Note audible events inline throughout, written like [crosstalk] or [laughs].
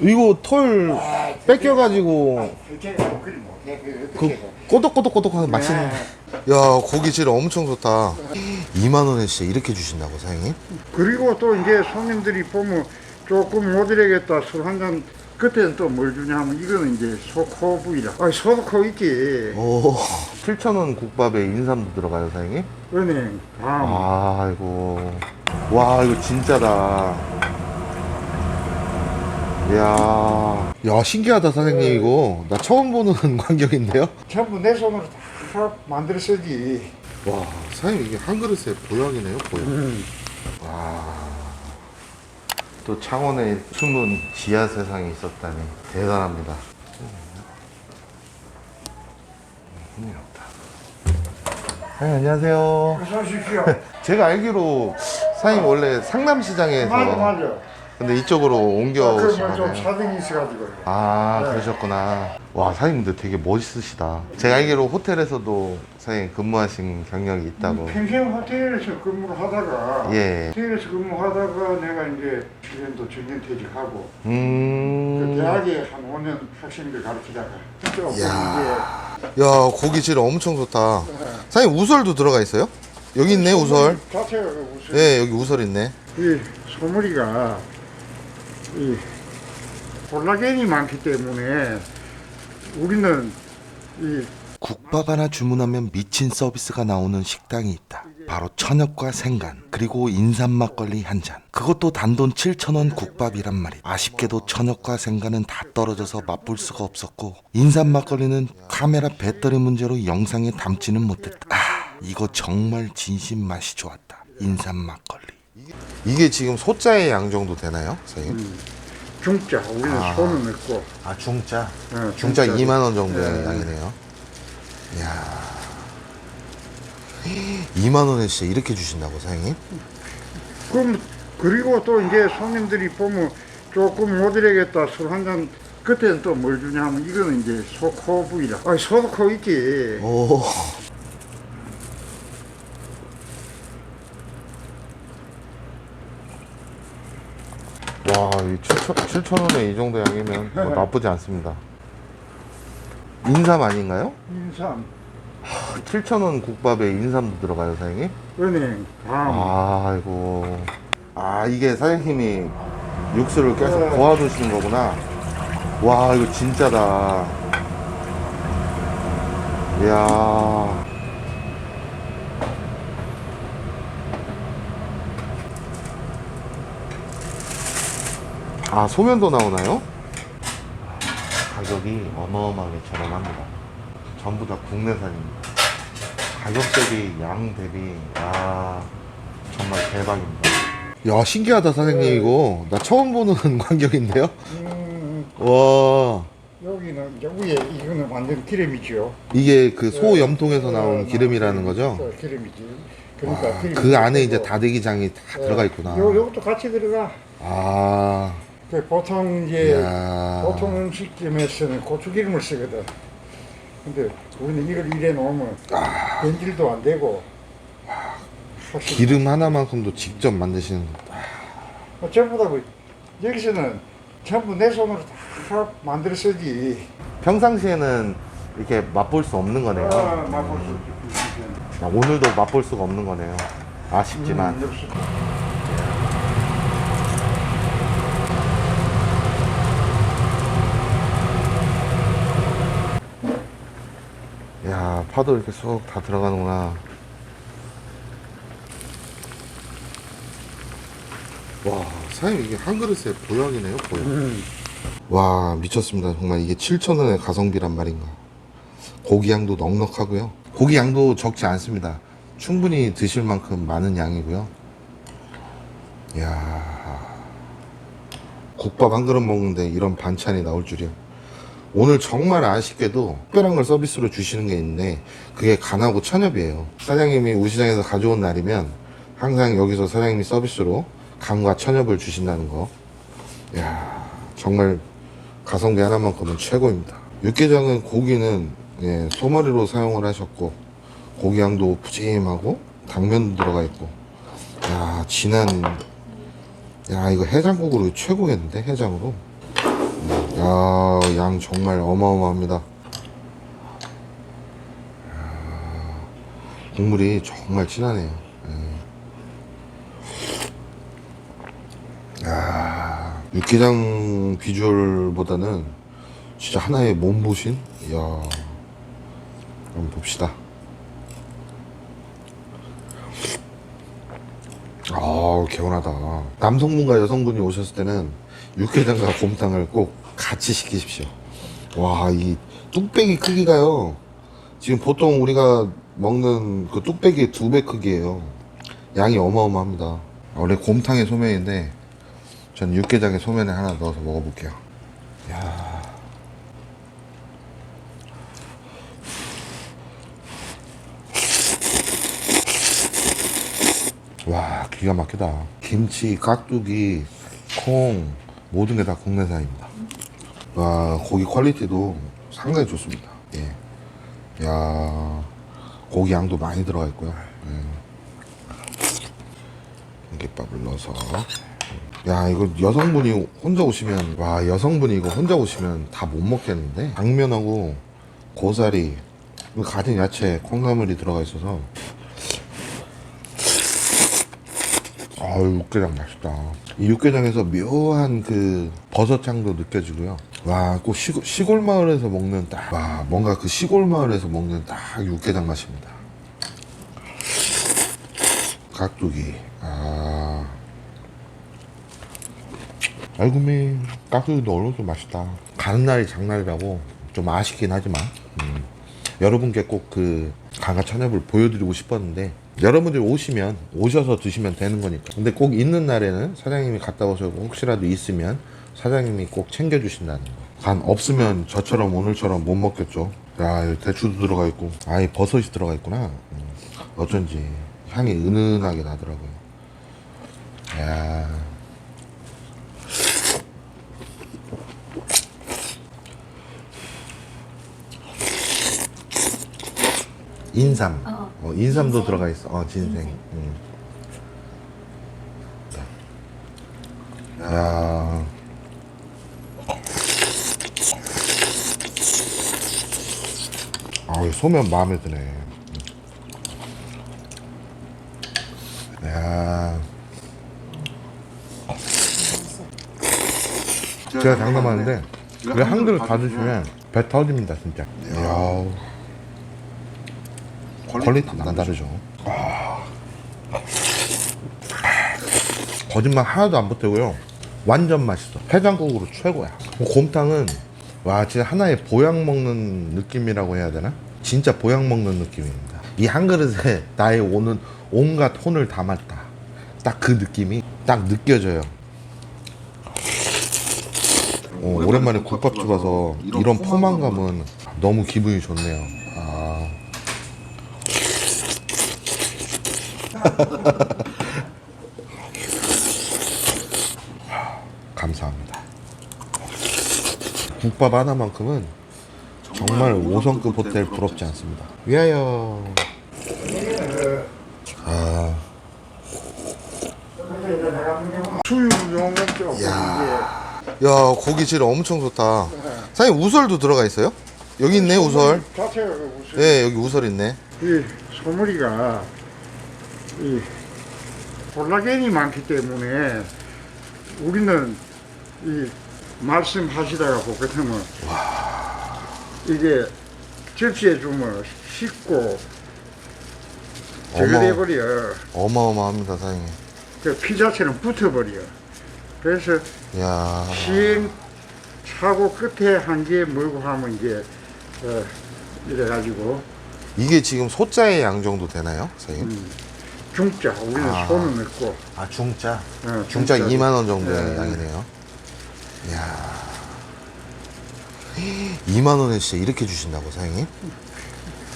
이거 털 뺏겨가지고. 그? 꼬독꼬독꼬독하게 맛있는. 네. 야 고기 질 엄청 좋다. 2만 원에 진짜 이렇게 주신다고 사장님? 그리고 또 이제 손님들이 보면 조금 못 이래겠다 술 한 잔 그때는 또 뭘 주냐 하면 이거는 이제 소코부이라 아 소코 있지 오 7천 원 국밥에 인삼도 들어가요 사장님? 은행 밤 아이고 와 이거 진짜다. 이야 야 신기하다 사장님 이거 나 처음 보는 [laughs] 광경인데요? 전부 내 손으로 다 만들어 쓰지 와 사장님 이게 한 그릇에 보약이네요 보약. 또 창원에 숨은 지하 세상이 있었다니 대단합니다. 힘이 없다. 네, 안녕하세요. 어서 오십시오 [laughs] 제가 알기로 사장님 원래 상남시장에서 맞아 맞아 근데 이쪽으로 옮겨 그러면 오신 좀 거네요. 사정이 있어가지고 아 네. 그러셨구나. 와 사장님 근데 되게 멋있으시다. 제가 알기로 호텔에서도 사장님 근무하신 경력이 있다고. 평생 호텔에서 근무를 하다가 예. 호텔에서 근무하다가 내가 이제 주변도 정년 퇴직하고 그 음. 대학에 한 5년 학생들 가르치다가 조금 이제 야. 야 고기 질 엄청 좋다. 사장님 우설도 들어가 있어요? 여기 있네 우설. 자체가 그 우설. 예 여기 우설 있네. 이 소머리가 이 콜라겐이 많기 때문에 우리는 이 국밥 하나 주문하면 미친 서비스가 나오는 식당이 있다. 바로 천엽과 생간 그리고 인삼 막걸리 한 잔. 그것도 단돈 7,000원 국밥이란 말이. 아쉽게도 천엽과 생간은 다 떨어져서 맛볼 수가 없었고 인삼 막걸리는 카메라 배터리 문제로 영상에 담지는 못했다. 아, 이거 정말 진심 맛이 좋았다. 인삼 막걸리. 이게 지금 소자의 양 정도 되나요, 사장님? 중자 우리는 아. 손은 넣고 아 중자. 어, 중자 중자. 2만 원 정도의 네. 양이네요. 이야. 2만 원에 진짜 이렇게 주신다고 사장님? 그럼 그리고 또 이제 손님들이 보면 조금 못 이래겠다 술 한 잔 그때는 또 뭘 주냐 하면 이거는 이제 소코부이라 아 소코 있지 오. 와, 이 7천, 7천 원에 이 정도 양이면 뭐 나쁘지 않습니다. 인삼 아닌가요? 인삼 7천 원 국밥에 인삼도 들어가요, 사장님? 은행 밤 아이고. 아, 이게 사장님이 육수를 계속 네. 고아두시는 거구나. 와, 이거 진짜다. 이야. 아, 소면도 나오나요? 가격이 어마어마하게 저렴합니다. 전부 다 국내산입니다. 가격 대비, 양 대비, 야 정말 대박입니다. 야, 신기하다, 사장님, 이거. 나 처음 보는 [laughs] 광경인데요? 음, 와, 여기는 이제 위에 이거는 완전 기름이죠 이게 그 소 염통에서 나온 기름이라는 거죠? 어, 기름이지 그러니까 기름이 그 안에 이제 있고. 다대기장이 다 어, 들어가 있구나. 요, 요것도 같이 들어가 아, 그 보통 이제 이야. 보통 음식점에서는 고추기름을 쓰거든. 근데 우리는 이걸 이래 놓으면 변질도 안 되고 확실히 기름 하나만큼도 직접 만드시는 거. 뭐 전부 다 그, 여기서는 전부 내 손으로 다 만들어 쓰지. 평상시에는 이렇게 맛볼 수 없는 거네요. 아, 맛볼 수 있지. 아, 오늘도 맛볼 수가 없는 거네요. 아쉽지만. 음, 역시. 야 파도 이렇게 쏙다 들어가는구나. 와 사장님 이게 한 그릇에 보약이네요 보약 음. 와 미쳤습니다. 정말 이게 7천원의 가성비란 말인가. 고기 양도 넉넉하고요. 고기 양도 적지 않습니다. 충분히 드실 만큼 많은 양이고요. 야. 국밥 한 그릇 먹는데 이런 반찬이 나올 줄이야 오늘 정말 아쉽게도 특별한 걸 서비스로 주시는 게 있는데 그게 간하고 천엽이에요. 사장님이 우시장에서 가져온 날이면 항상 여기서 사장님이 서비스로 간과 천엽을 주신다는 거. 야 정말 가성비 하나만큼은 최고입니다. 육개장은 고기는 예, 소머리로 사용을 하셨고 고기 양도 푸짐하고 당면도 들어가 있고. 야 진한 야 이거 해장국으로 최고겠는데 해장으로? 야, 양 정말 어마어마합니다. 야, 국물이 정말 진하네요. 예. 야, 육개장 비주얼보다는 진짜 하나의 몸보신? 이야, 한번 봅시다. 아 개운하다. 남성분과 여성분이 오셨을 때는 육개장과 곰탕을 꼭 같이 시키십시오. 와, 이 뚝배기 크기가요. 지금 보통 우리가 먹는 그 뚝배기의 두 배 크기예요. 양이 어마어마합니다. 원래 곰탕의 소면인데 전 육개장의 소면에 하나 넣어서 먹어볼게요. 야. 와 기가 막히다 김치 깍두기 콩 모든 게 다 국내산입니다. 와 고기 퀄리티도 상당히 좋습니다. 예. 야 고기 양도 많이 들어가 있고요. 예. 삼계밥을 넣어서. 야 이거 여성분이 혼자 오시면 와 여성분이 이거 혼자 오시면 다 못 먹겠는데? 당면하고 고사리 가진 야채 콩나물이 들어가 있어서 아 육개장 맛있다. 이 육개장에서 묘한 그 버섯향도 느껴지고요. 와, 꼭 시골, 시골 마을에서 먹는 딱, 와, 뭔가 그 시골 마을에서 먹는 딱 육개장 맛입니다. 깍두기, 아. 알구미, 깍두기도 얼른도 맛있다. 가는 날이 장날이라고 좀 아쉽긴 하지만, 음, 여러분께 꼭 그 강화 천엽을 보여드리고 싶었는데 여러분들이 오시면 오셔서 드시면 되는 거니까. 근데 꼭 있는 날에는 사장님이 갔다 오셔서 혹시라도 있으면 사장님이 꼭 챙겨주신다는 거간 없으면 저처럼 오늘처럼 못 먹겠죠. 야 대추도 들어가 있고. 아예 버섯이 들어가 있구나. 음, 어쩐지 향이 은은하게 나더라고요. 야. 인삼. 어. 어, 인삼도 들어가 있어. 어, 진생. 음. 야. 아, 이 소면 마음에 드네. 야. 제가 장담하는데 왜 한 그릇 다 드시면 배 터집니다, 진짜. 야. 퀄리티가 안 다르죠. 아. 거짓말 하나도 안 보태고요. 완전 맛있어. 해장국으로 최고야. 곰탕은 와 진짜 하나의 보약 먹는 느낌이라고 해야 되나? 진짜 보약 먹는 느낌입니다. 이 한 그릇에 나의 오는 온갖 혼을 담았다. 딱 그 느낌이 딱 느껴져요. 어, 오랜만에 국밥집 와서 이런 포만감은 너무 기분이 좋네요. 아. [laughs] 감사합니다. 국밥 하나만큼은 정말 5성급 호텔 부럽지 않습니다. 위하여. 아. 이게 야 고기 질 엄청 좋다. 사장님 우설도 들어가 있어요? 여기 있네 우설. 자체가 네 여기 우설 있네. 이 소머리가 이 콜라겐이 많기 때문에 우리는 이 말씀하시다가 보겠으면 이게 접시에 주면 식고 저게 어머. 돼버려 어마어마합니다 사장님. 그 피자처럼 붙어버려 그래서 야 시행 차고 끝에 한 개 물고 하면 이제 어, 이래가지고 이게 지금 소자의 양 정도 되나요 사장님? 중자 우리는 아. 손은 넣고 아. 어, 중자 중자. 2만 원 정도의 네. 양이네요. 이야. 2만 원에 진짜 이렇게 주신다고 사장님?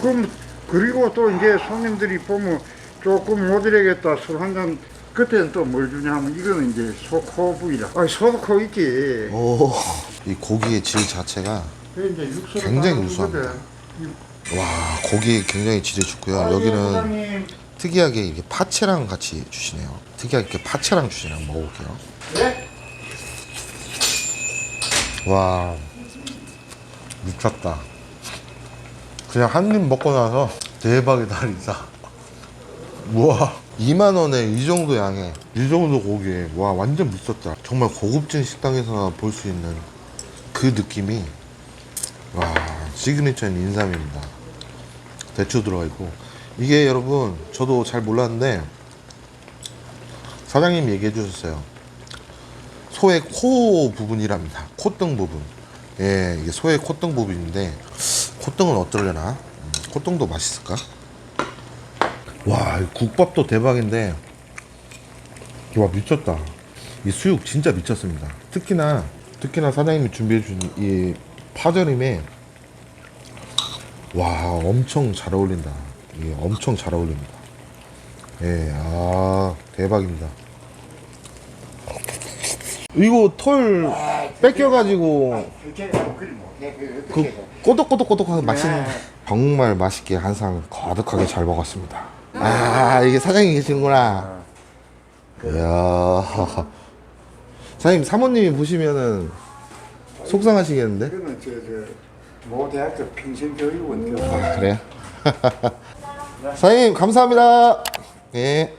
그럼 그리고 또 이제 손님들이 보면 조금 못 드리겠다 술 한 잔 그때는 또 뭘 주냐 하면 이거는 이제 소코 부위라 아 소코 있지 오, 이 고기의 질 자체가 그 이제 육수를 굉장히 우수합니다. 와 고기 굉장히 질이 좋고요. 아, 예, 여기는 사장님. 특이하게 이게 파채랑 같이 주시네요. 특이하게 이렇게 파채랑 주시네요. 먹어볼게요. 네? 와 미쳤다 그냥 한 입 먹고 나서 대박이다 진짜 우와 2만 원에 이 정도 양에 이 정도 고기에 와 완전 미쳤다 정말 고급진 식당에서나 볼 수 있는 그 느낌이 와 시그니처인 인삼입니다 대추 들어가 있고 이게 여러분 저도 잘 몰랐는데 사장님이 얘기해 주셨어요. 소의 코 부분이랍니다. 콧등 부분. 예 이게 소의 콧등 부분인데 콧등은 어떨려나? 음, 콧등도 맛있을까? 와이 국밥도 대박인데 와 미쳤다. 이 수육 진짜 미쳤습니다. 특히나 특히나 사장님이 준비해 준 이 파절임에 와 엄청 잘 어울린다 이게 엄청 잘 어울립니다. 예 아 대박입니다. 이거 털 뺏겨가지고 그 꼬독꼬독꼬독하고 맛있는 네. 정말 맛있게 한 상 거득하게 잘 먹었습니다. 아 이게 사장님 계시는구나. 이야. 사장님 사모님이 보시면은 속상하시겠는데? 그거는 저 저 모 대학교 평생교육원 그 그래요? [laughs] 사장님 감사합니다. 예